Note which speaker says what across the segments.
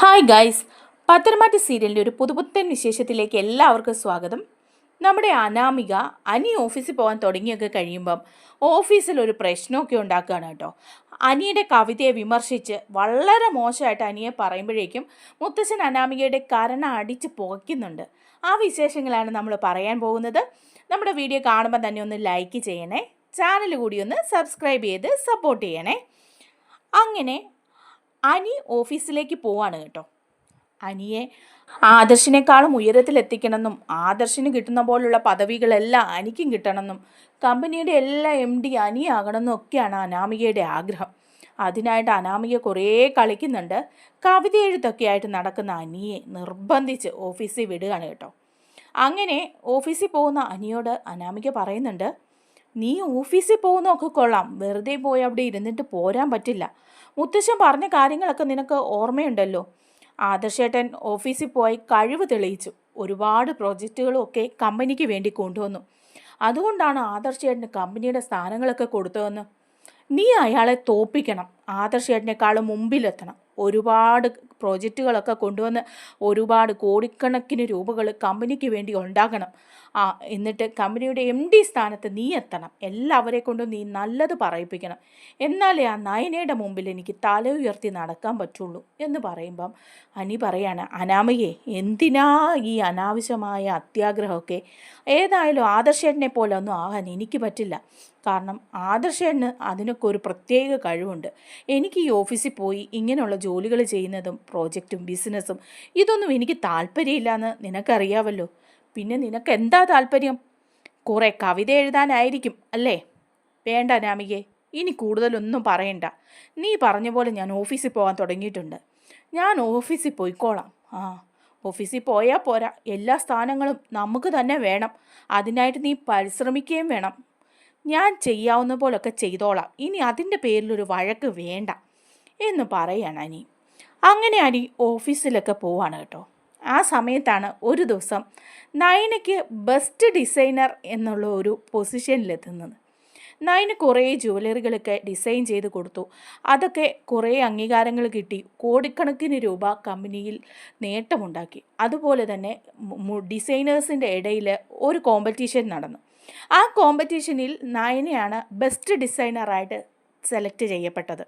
Speaker 1: Hi guys പത്തനംമാറ്റ സീരിയലിന്റെ ഒരു പുതുപുത്തൻ വിശേഷത്തിലേക്ക് എല്ലാവർക്കും സ്വാഗതം. നമ്മുടെ അനാമിക അനി ഓഫീസിൽ പോകാൻ തുടങ്ങിയൊക്കെ കഴിയുമ്പം ഓഫീസിൽ ഒരു പ്രശ്നമൊക്കെ ഉണ്ടാക്കുകയാണ് കേട്ടോ. അനിയുടെ കവിതയെ വിമർശിച്ച് വളരെ മോശമായിട്ട് അനിയെ പറയുമ്പോഴേക്കും മുത്തശ്ശൻ അനാമികയുടെ കരണ അടിച്ച് പുകയ്ക്കുന്നുണ്ട്. ആ വിശേഷങ്ങളാണ് നമ്മൾ പറയാൻ പോകുന്നത്. നമ്മുടെ വീഡിയോ കാണുമ്പോൾ തന്നെ ഒന്ന് ലൈക്ക് ചെയ്യണേ. ചാനൽ കൂടി ഒന്ന് സബ്സ്ക്രൈബ് ചെയ്ത് സപ്പോർട്ട് ചെയ്യണേ. അങ്ങനെ അനി ഓഫീസിലേക്ക് പോവാണ് കേട്ടോ. അനിയെ ആദർശിനേക്കാളും ഉയരത്തിലെത്തിക്കണമെന്നും ആദർശിന് കിട്ടുന്ന പോലുള്ള പദവികളെല്ലാം അനിക്കും കിട്ടണമെന്നും കമ്പനിയുടെ എല്ലാ എം ഡി അനിയാകണമെന്നും ഒക്കെയാണ് അനാമികയുടെ ആഗ്രഹം. അതിനായിട്ട് അനാമിക കുറേ കളിക്കുന്നുണ്ട്. കവിത എഴുത്തൊക്കെ ആയിട്ട് നടക്കുന്ന അനിയെ നിർബന്ധിച്ച് ഓഫീസിൽ വിടുകയാണ് കേട്ടോ. അങ്ങനെ ഓഫീസിൽ പോകുന്ന അനിയോട് അനാമിക പറയുന്നുണ്ട് നീ ഓഫീസിൽ പോകുന്നൊക്കെ കൊള്ളാം. വെറുതെ പോയി അവിടെ ഇരുന്നിട്ട് പോരാൻ പറ്റില്ല. മുത്തശ്ശൻ പറഞ്ഞ കാര്യങ്ങളൊക്കെ നിനക്ക് ഓർമ്മയുണ്ടല്ലോ? ആദർശേട്ടൻ ഓഫീസിൽ പോയി കഴിവ് തെളിയിച്ചു. ഒരുപാട് പ്രോജക്റ്റുകളും ഒക്കെ കമ്പനിക്ക് വേണ്ടി കൊണ്ടുവന്നു. അതുകൊണ്ടാണ് ആദർശേട്ടന് കമ്പനിയുടെ സ്ഥാനങ്ങളൊക്കെ കൊടുത്തതെന്ന്. നീ അയാളെ തോപ്പിക്കണം. ആദർശേട്ടനേക്കാളും മുമ്പിലെത്തണം. ഒരുപാട് പ്രോജക്റ്റുകളൊക്കെ കൊണ്ടുവന്ന് ഒരുപാട് കോടിക്കണക്കിന് രൂപകൾ കമ്പനിക്ക് വേണ്ടി ഉണ്ടാകണം. ആ എന്നിട്ട് കമ്പനിയുടെ എം ഡി സ്ഥാനത്ത് നീ എത്തണം. എല്ലാവരെ കൊണ്ടും നീ നല്ലത് പറയിപ്പിക്കണം. എന്നാലേ ആ നയനയുടെ മുമ്പിൽ എനിക്ക് തല ഉയർത്തി നടക്കാൻ പറ്റുള്ളൂ എന്ന് പറയുമ്പം അനി പറയാണ് അനാമയെ എന്തിനാ ഈ അനാവശ്യമായ അത്യാഗ്രഹമൊക്കെ? ഏതായാലും ആദർശേട്ടനെ പോലെ ഒന്നും ആകാൻ എനിക്ക് പറ്റില്ല. കാരണം ആദർശേട്ടന് അതിനൊക്കെ ഒരു പ്രത്യേക കഴിവുണ്ട്. എനിക്ക് ഈ ഓഫീസിൽ പോയി ഇങ്ങനെയുള്ള ജോലികൾ ചെയ്യുന്നതും പ്രോജക്റ്റും ബിസിനസ്സും ഇതൊന്നും എനിക്ക് താല്പര്യമില്ലെന്ന് നിനക്കറിയാവല്ലോ. പിന്നെ നിനക്ക് എന്താ താല്പര്യം? കുറേ കവിത എഴുതാനായിരിക്കും അല്ലേ? വേണ്ട നാമികെ ഇനി കൂടുതലൊന്നും പറയണ്ട. നീ പറഞ്ഞ പോലെ ഞാൻ ഓഫീസിൽ പോകാൻ തുടങ്ങിയിട്ടുണ്ട്. ഞാൻ ഓഫീസിൽ പോയിക്കോളാം. ആ ഓഫീസിൽ പോയാൽ പോരാ. എല്ലാ സ്ഥാനങ്ങളും നമുക്ക് തന്നെ വേണം. അതിനായിട്ട് നീ പരിശ്രമിക്കുകയും വേണം. ഞാൻ ചെയ്യാവുന്ന പോലൊക്കെ ചെയ്തോളാം. ഇനി അതിന്റെ പേരിലൊരു വഴക്ക് വേണ്ട. എന്ന് പറയാണ് അനി. അങ്ങനെ അനി ഓഫീസിലൊക്കെ പോവാണ് കേട്ടോ. ആ സമയത്താണ് ഒരു ദിവസം നയനയ്ക്ക് ബെസ്റ്റ് ഡിസൈനർ എന്നുള്ള ഒരു പൊസിഷനിലെത്തുന്നത്. നയന് കുറേ ജുവലറികളൊക്കെ ഡിസൈൻ ചെയ്ത് കൊടുത്തു. അതൊക്കെ കുറേ അംഗീകാരങ്ങൾ കിട്ടി. കോടിക്കണക്കിന് രൂപ കമ്പനിയിൽ നേട്ടമുണ്ടാക്കി. അതുപോലെ തന്നെ ഡിസൈനേഴ്സിന്റെ ഇടയിൽ ഒരു കോമ്പറ്റീഷൻ നടന്നു. ആ കോമ്പറ്റീഷനിൽ നയനയാണ് ബെസ്റ്റ് ഡിസൈനറായിട്ട് സെലക്ട് ചെയ്യപ്പെട്ടത്.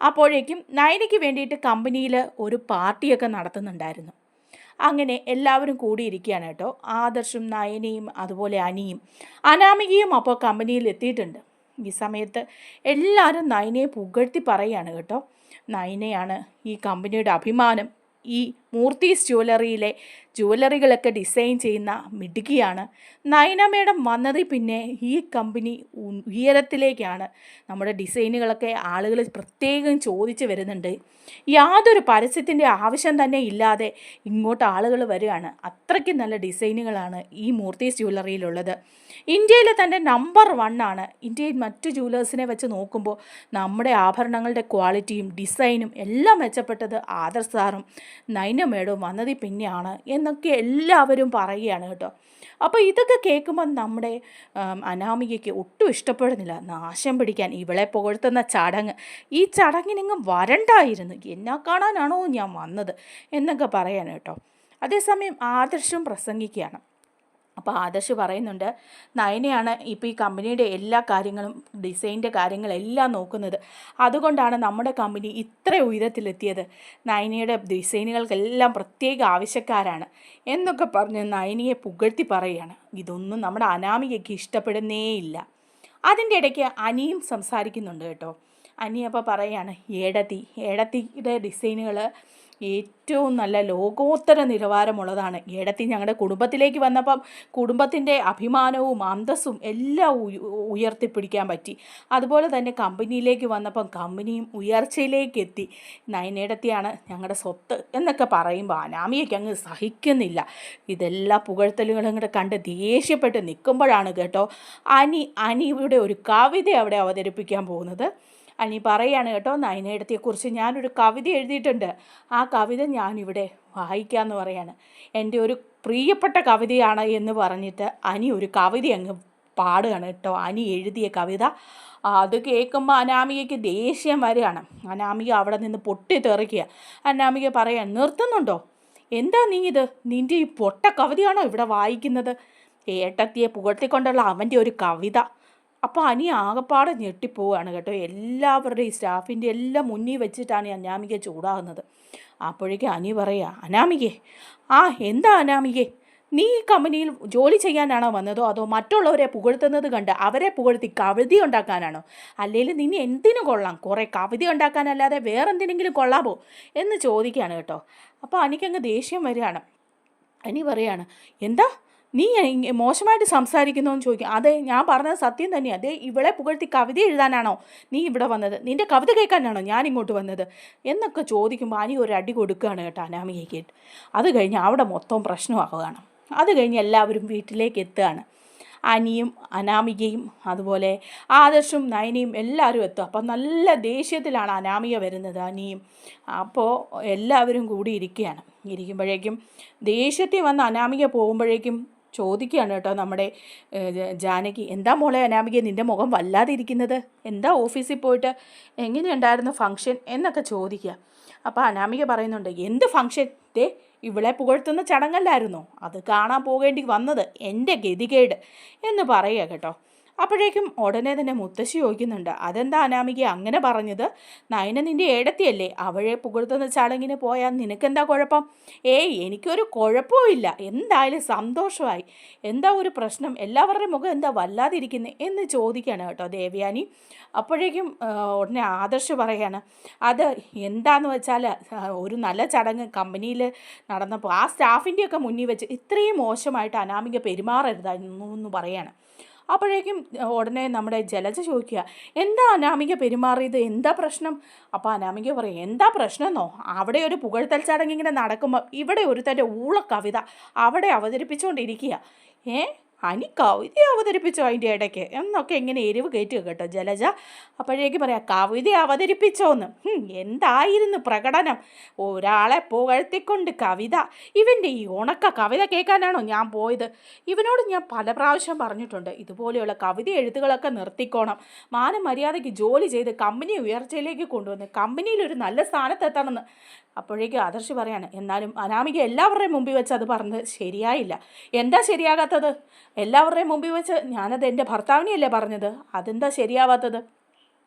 Speaker 1: അപ്പോഴേക്കും നയനയ്ക്ക് വേണ്ടിയിട്ട് കമ്പനിയിൽ ഒരു പാർട്ടിയൊക്കെ നടത്തുന്നുണ്ടായിരുന്നു. അങ്ങനെ എല്ലാവരും കൂടിയിരിക്കുകയാണ് കേട്ടോ. ആദർശും നയനയും അതുപോലെ അനിയും അനാമികയും അപ്പോൾ കമ്പനിയിൽ എത്തിയിട്ടുണ്ട്. ഈ സമയത്ത് എല്ലാവരും നയനയെ പുകഴ്ത്തി പറയുകയാണ് കേട്ടോ. നയനയാണ് ഈ കമ്പനിയുടെ അഭിമാനം ഈ മൂർത്തീസ് ജ്വല്ലറിയിലെ ജ്വല്ലറികളൊക്കെ ഡിസൈൻ ചെയ്യുന്ന മിടുകിയാണ് നയന മേഡം വന്നതിൽ പിന്നെ ഈ കമ്പനി ഉയരത്തിലേക്കാണ്. നമ്മുടെ ഡിസൈനുകളൊക്കെ ആളുകൾ പ്രത്യേകം ചോദിച്ചു വരുന്നുണ്ട്. യാതൊരു പരസ്യത്തിന്റെ ആവശ്യം തന്നെ ഇല്ലാതെ ഇങ്ങോട്ട് ആളുകൾ വരികയാണ്. അത്രയ്ക്ക് നല്ല ഡിസൈനുകളാണ് ഈ മൂർത്തീസ് ജ്വല്ലറിയിലുള്ളത് ഇന്ത്യയിലെ തന്നെ നമ്പർ വൺ ആണ്. ഇന്ത്യയിൽ മറ്റു ജ്വല്ലേഴ്സിനെ വെച്ച് നോക്കുമ്പോൾ നമ്മുടെ ആഭരണങ്ങളുടെ ക്വാളിറ്റിയും ഡിസൈനും എല്ലാം മെച്ചപ്പെട്ടത് ആദർ സാറും നൈന മേഡവും വന്നതിൽ പിന്നെയാണ് എന്നൊക്കെ എല്ലാവരും പറയുകയാണ് കേട്ടോ. അപ്പോൾ ഇതൊക്കെ കേൾക്കുമ്പോൾ നമ്മുടെ അനാമികയ്ക്ക് ഒട്ടും ഇഷ്ടപ്പെടുന്നില്ല. നാശം പിടിക്കാൻ ഇവളെ പുകഴ്ത്തുന്ന ചടങ്ങ്. ഈ ചടങ്ങിനെങ്ങും വരണ്ടായിരുന്നു. എന്നെ കാണാനാണോ ഞാൻ വന്നത് എന്നൊക്കെ പറയാൻ കേട്ടോ. അതേസമയം ആദർശം പ്രസംഗിക്കുകയാണ്. അപ്പോൾ ആദർശ് പറയുന്നുണ്ട് നയനയാണ് ഇപ്പോൾ ഈ കമ്പനിയുടെ എല്ലാ കാര്യങ്ങളും ഡിസൈന്റെ കാര്യങ്ങളെല്ലാം നോക്കുന്നത്. അതുകൊണ്ടാണ് നമ്മുടെ കമ്പനി ഇത്ര ഉയരത്തിലെത്തിയത്. നയനയുടെ ഡിസൈനുകൾക്കെല്ലാം പ്രത്യേക ആവശ്യക്കാരാണ്. എന്നൊക്കെ പറഞ്ഞ് നയനയെ പുകഴ്ത്തി പറയുകയാണ്. ഇതൊന്നും നമ്മുടെ അനാമികയ്ക്ക് ഇഷ്ടപ്പെടുന്നേയില്ല. അതിന്റെ ഇടയ്ക്ക് അനിയും സംസാരിക്കുന്നുണ്ട് കേട്ടോ. അനി അപ്പോൾ ഏടത്തി ഏടത്തിയുടെ ഡിസൈനുകൾ ഏറ്റവും നല്ല ലോകോത്തര നിലവാരമുള്ളതാണ്. ഏടത്തി ഞങ്ങളുടെ കുടുംബത്തിലേക്ക് വന്നപ്പം കുടുംബത്തിന്റെ അഭിമാനവും അന്തസ്സും എല്ലാം ഉയർത്തിപ്പിടിക്കാൻ പറ്റി. അതുപോലെ തന്നെ കമ്പനിയിലേക്ക് വന്നപ്പം കമ്പനിയും ഉയർച്ചയിലേക്ക് എത്തി നയനേടത്തിയാണ് ഞങ്ങളുടെ സ്വത്ത് എന്നൊക്കെ പറയുമ്പോൾ അനാമിയൊക്കെ അങ്ങ് സഹിക്കുന്നില്ല. ഇതെല്ലാ പുകഴ്ത്തലുകളും കൂടെ കണ്ട് ദേഷ്യപ്പെട്ട് നിൽക്കുമ്പോഴാണ് കേട്ടോ അനി അനിയുടെ ഒരു കവിത അവിടെ അവതരിപ്പിക്കാൻ പോകുന്നത്. അനി പറയാണ് കേട്ടോ നയനേടത്തെക്കുറിച്ച് ഞാനൊരു കവിത എഴുതിയിട്ടുണ്ട്. ആ കവിത ഞാനിവിടെ വായിക്കാമെന്ന് പറയാണ്. എന്റെ ഒരു പ്രിയപ്പെട്ട കവിതയാണ് എന്ന് പറഞ്ഞിട്ട് അനി ഒരു കവിത അങ്ങ് പാടുകയാണ് കേട്ടോ. അനി എഴുതിയ കവിത. അത് കേൾക്കുമ്പോൾ അനാമികയ്ക്ക് ദേഷ്യം വരികയാണ്. അനാമിക അവിടെ നിന്ന് പൊട്ടി തെറിക്കുക അനാമിക പറയാൻ നിർത്തുന്നുണ്ടോ? എന്താ നീ ഇത്? നിന്റെ ഈ പൊട്ട കവിതയാണോ ഇവിടെ വായിക്കുന്നത്? ഏട്ടത്തിയെ പുകഴ്ത്തിക്കൊണ്ടുള്ള അവന്റെ ഒരു കവിത. അപ്പോൾ അനി ആകപ്പാടെ ഞെട്ടിപ്പോവാണ് കേട്ടോ. എല്ലാവരുടെയും സ്റ്റാഫിന്റെ എല്ലാം മുന്നിൽ വെച്ചിട്ടാണ് അനാമിക ചൂടാകുന്നത്. അപ്പോഴേക്കും അനി പറയുക അനാമികേ ആ എന്താ അനാമികേ? നീ ഈ കമ്പനിയിൽ ജോലി ചെയ്യാനാണോ വന്നതോ? അതോ മറ്റുള്ളവരെ പുകഴ്ത്തുന്നത് കണ്ട് അവരെ പുകഴ്ത്തി കവിതി ഉണ്ടാക്കാനാണോ? അല്ലെങ്കിൽ നിന്നെ എന്തിനു കൊള്ളാം? കുറേ കവിതി ഉണ്ടാക്കാനല്ലാതെ വേറെന്തിനെങ്കിലും കൊള്ളാമോ? എന്ന് ചോദിക്കുകയാണ് കേട്ടോ. അപ്പോൾ അനിക്കങ്ങ് ദേഷ്യം വരികയാണ്. അനി പറയാണ് എന്താ? നീ മോശമായിട്ട് സംസാരിക്കുന്നു എന്ന് ചോദിക്കും. അതെ ഞാൻ പറഞ്ഞത് സത്യം തന്നെയാണ് അതെ ഇവളെ പുകഴ്ത്തി കവിത എഴുതാനാണോ നീ ഇവിടെ വന്നത്? നിന്റെ കവിത കേൾക്കാനാണോ ഞാൻ ഇങ്ങോട്ട് വന്നത്? എന്നൊക്കെ ചോദിക്കുമ്പോൾ അനി ഒരു അടി കൊടുക്കുകയാണ് കേട്ടോ അനാമികയ്ക്ക് അത് കഴിഞ്ഞ് അവിടെ മൊത്തം പ്രശ്നമാവുകയാണ്. അത് കഴിഞ്ഞ് എല്ലാവരും വീട്ടിലേക്ക് എത്തുകയാണ്. അനിയും അനാമികയും അതുപോലെ ആദർശും നയനയും എല്ലാവരും എത്തും അപ്പം നല്ല ദേഷ്യത്തിലാണ് അനാമിക വരുന്നത് അനിയും. അപ്പോൾ എല്ലാവരും കൂടി ഇരിക്കുകയാണ്. ഇരിക്കുമ്പോഴേക്കും ദേഷ്യത്തിൽ വന്ന് അനാമിക പോകുമ്പോഴേക്കും ചോദിക്കുകയാണ് കേട്ടോ നമ്മുടെ ജാനകി. എന്താ മോളെ അനാമിക നിന്റെ മുഖം വല്ലാതെ ഇരിക്കുന്നത് എന്താ ഓഫീസിൽ പോയിട്ട് എങ്ങനെയുണ്ടായിരുന്നു ഫംഗ്ഷൻ? എന്നൊക്കെ ചോദിക്കുക. അപ്പോൾ അനാമിക പറയുന്നുണ്ട് എന്ത് ഫംഗ്ഷൻ? ദേ ഇവളെ പുകഴ്ത്തുന്ന ചടങ്ങല്ലായിരുന്നോ? അത് കാണാൻ പോകേണ്ടി വന്നത് എന്റെ ഗതികേട് എന്ന് പറയുക കേട്ടോ. അപ്പോഴേക്കും ഉടനെ തന്നെ മുത്തശ്ശി ചോദിക്കുന്നുണ്ട് അതെന്താ അനാമിക അങ്ങനെ പറഞ്ഞത്? നയന നിന്റെ ഏടത്തിയല്ലേ? അവളെ പുകഴ്ത്തുന്ന ചടങ്ങിന് പോയാൽ നിനക്കെന്താ കുഴപ്പം? ഏയ് എനിക്കൊരു കുഴപ്പമില്ല എന്തായാലും സന്തോഷമായി. എന്താ ഒരു പ്രശ്നം? എല്ലാവരുടെയും മുഖം എന്താ വല്ലാതിരിക്കുന്നത് എന്ന് ചോദിക്കുകയാണ് കേട്ടോ ദേവയാനി. അപ്പോഴേക്കും ഉടനെ ആദർശ് പറയാണ് അത് എന്താന്ന് വെച്ചാൽ ഒരു നല്ല ചടങ്ങ് കമ്പനിയിൽ നടന്നപ്പോൾ ആ സ്റ്റാഫിന്റെയൊക്കെ മുന്നിൽ വെച്ച് ഇത്രയും മോശമായിട്ട് അനാമിക പെരുമാറരുതായിരുന്നു എന്ന് പറയാണ് അപ്പോഴേക്കും ഉടനെ നമ്മുടെ ജലജ ചോദിക്കുക എന്താ അനാമിക പെരുമാറിയത്? എന്താ പ്രശ്നം? അപ്പോൾ അനാമിക പറയും എന്താ പ്രശ്നമെന്നോ അവിടെ ഒരു പുകഴ്ത്തൽ ചടങ്ങ് ഇങ്ങനെ നടക്കുമ്പോൾ ഇവിടെ ഒരു തന്റെ ഊള കവിത അവിടെ അവതരിപ്പിച്ചുകൊണ്ടിരിക്കുക ഏ? അനി കവിത അവതരിപ്പിച്ചോ അതിന്റെ ഇടയ്ക്ക്? എന്നൊക്കെ ഇങ്ങനെ എരിവ് കയറ്റുക കേട്ടോ ജലജ. അപ്പോഴേക്ക് പറയാം കവിത അവതരിപ്പിച്ചോന്ന്. എന്തായിരുന്നു പ്രകടനം? ഒരാളെ പുകഴ്ത്തിക്കൊണ്ട് കവിത. ഇവന്റെ ഈ ഉണക്ക കവിത കേൾക്കാനാണോ ഞാൻ പോയത്? ഇവനോട് ഞാൻ പല പ്രാവശ്യം പറഞ്ഞിട്ടുണ്ട് ഇതുപോലെയുള്ള കവിത എഴുത്തുകളൊക്കെ നിർത്തിക്കോണം. മാനം മര്യാദയ്ക്ക് ജോലി ചെയ്ത് കമ്പനി ഉയർച്ചയിലേക്ക് കൊണ്ടുവന്ന് കമ്പനിയിൽ ഒരു നല്ല സ്ഥാനത്തെത്തണമെന്ന് അപ്പോഴേക്കും ആദർശ് പറയാണ് എന്നാലും അനാമിക എല്ലാവരുടെയും മുമ്പിൽ വെച്ച് അത് പറഞ്ഞത് ശരിയായില്ല. എന്താ ശരിയാകാത്തത്? എല്ലാവരുടെയും മുമ്പിൽ വെച്ച് ഞാനത് എന്റെ ഭർത്താവിനെയല്ലേ പറഞ്ഞത്? അതെന്താ ശരിയാവാത്തത്?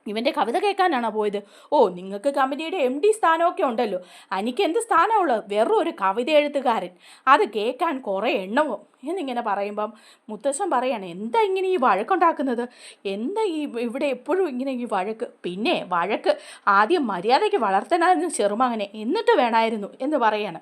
Speaker 1: ഇവന്റെ കവിത കേൾക്കാനാണോ പോയത്? ഓ നിങ്ങൾക്ക് കമ്പനിയുടെ എം ഡി സ്ഥാനമൊക്കെ ഉണ്ടല്ലോ. എനിക്ക് എന്ത് സ്ഥാനമുള്ളത് വെറും ഒരു കവിത എഴുത്തുകാരൻ. അത് കേൾക്കാൻ കുറേ എണ്ണവും. എന്നിങ്ങനെ പറയുമ്പം മുത്തശ്ശൻ പറയാണ് എന്താ ഇങ്ങനെ ഈ വഴക്കുണ്ടാക്കുന്നത്? എന്താ ഈ ഇവിടെ എപ്പോഴും ഇങ്ങനെ ഈ വഴക്ക്? പിന്നെ വഴക്ക് ആദ്യം മര്യാദയ്ക്ക് വളർത്തനായിരുന്നു ചെറുമകനെ. എന്നിട്ട് വേണമായിരുന്നു എന്ന് പറയാണ്.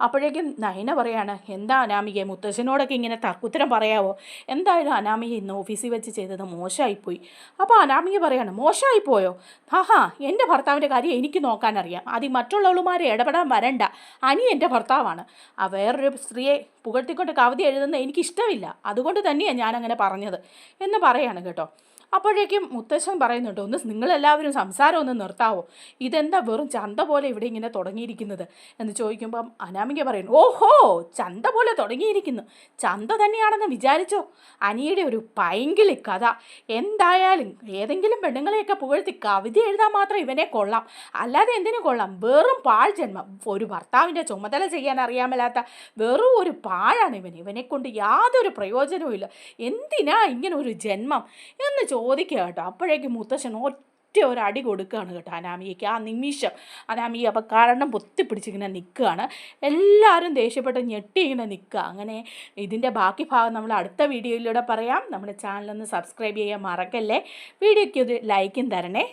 Speaker 1: അപ്പോഴേക്കും നയന പറയാണ് എന്താ അനാമിക മുത്തശ്ശനോടൊക്കെ ഇങ്ങനെ തർക്കുത്തരം പറയാവോ? എന്തായാലും അനാമിക ഇന്ന് ഓഫീസിൽ വെച്ച് ചെയ്തത് മോശമായിപ്പോയി. അപ്പോൾ അനാമിക പറയാണ് മോശമായിപ്പോയോ? ആഹാ എന്റെ ഭർത്താവിന്റെ കാര്യം എനിക്ക് നോക്കാനറിയാം. അത് ഈ മറ്റുള്ളവളുമാരെ ഇടപെടാൻ വരണ്ട. അനി എന്റെ ഭർത്താവാണ്. ആ വേറൊരു സ്ത്രീയെ പുകഴ്ത്തിക്കൊണ്ട് കവിത എഴുതുന്നത് എനിക്കിഷ്ടമില്ല. അതുകൊണ്ട് തന്നെയാണ് ഞാനങ്ങനെ പറഞ്ഞത്. എന്ന് പറയാണ് കേട്ടോ. അപ്പോഴേക്കും മുത്തശ്ശൻ പറയുന്നുണ്ട് ഒന്ന് നിങ്ങളെല്ലാവരും സംസാരം ഒന്ന് നിർത്താവോ? ഇതെന്താ വെറും ചന്ത പോലെ ഇവിടെ ഇങ്ങനെ തുടങ്ങിയിരിക്കുന്നത്? എന്ന് ചോദിക്കുമ്പം അനാമിക പറയുന്നു ഓഹോ ചന്ത പോലെ തുടങ്ങിയിരിക്കുന്നു. ചന്ത തന്നെയാണെന്ന് വിചാരിച്ചോ? അനിയുടെ ഒരു പൈങ്കിളി കഥ. എന്തായാലും ഏതെങ്കിലും പെണ്ണുങ്ങളെയൊക്കെ പുകഴ്ത്തി കവിത എഴുതാൻ മാത്രം ഇവനെ കൊള്ളാം. അല്ലാതെ എന്തിനു കൊള്ളാം? വെറും പാഴ് ജന്മം. ഒരു ഭർത്താവിന്റെ ചുമതല ചെയ്യാൻ അറിയാമല്ലാത്ത വെറും ഒരു പാഴാണ് ഇവൻ. ഇവനെ കൊണ്ട് യാതൊരു പ്രയോജനവും ഇല്ല എന്തിനാ ഇങ്ങനെ ഒരു ജന്മം? എന്ന് ചോദിക്കുക കേട്ടോ. അപ്പോഴേക്കും മുത്തശ്ശൻ ഒറ്റ ഒരു അടി കൊടുക്കുകയാണ് കേട്ടോ അനാമിയയ്ക്ക് ആ നിമിഷം അനാമിയ അപ്പം കാരണം പൊത്തിപ്പിടിച്ചിങ്ങനെ നിൽക്കുകയാണ്. എല്ലാവരും ദേഷ്യപ്പെട്ട് ഞെട്ടി ഇങ്ങനെ നിൽക്കുക. അങ്ങനെ ഇതിന്റെ ബാക്കി ഭാഗം നമ്മൾ അടുത്ത വീഡിയോയിലൂടെ പറയാം. നമ്മുടെ ചാനലൊന്ന് സബ്സ്ക്രൈബ് ചെയ്യാൻ മറക്കല്ലേ. വീഡിയോയ്ക്ക് ഒരു ലൈക്കും തരണേ.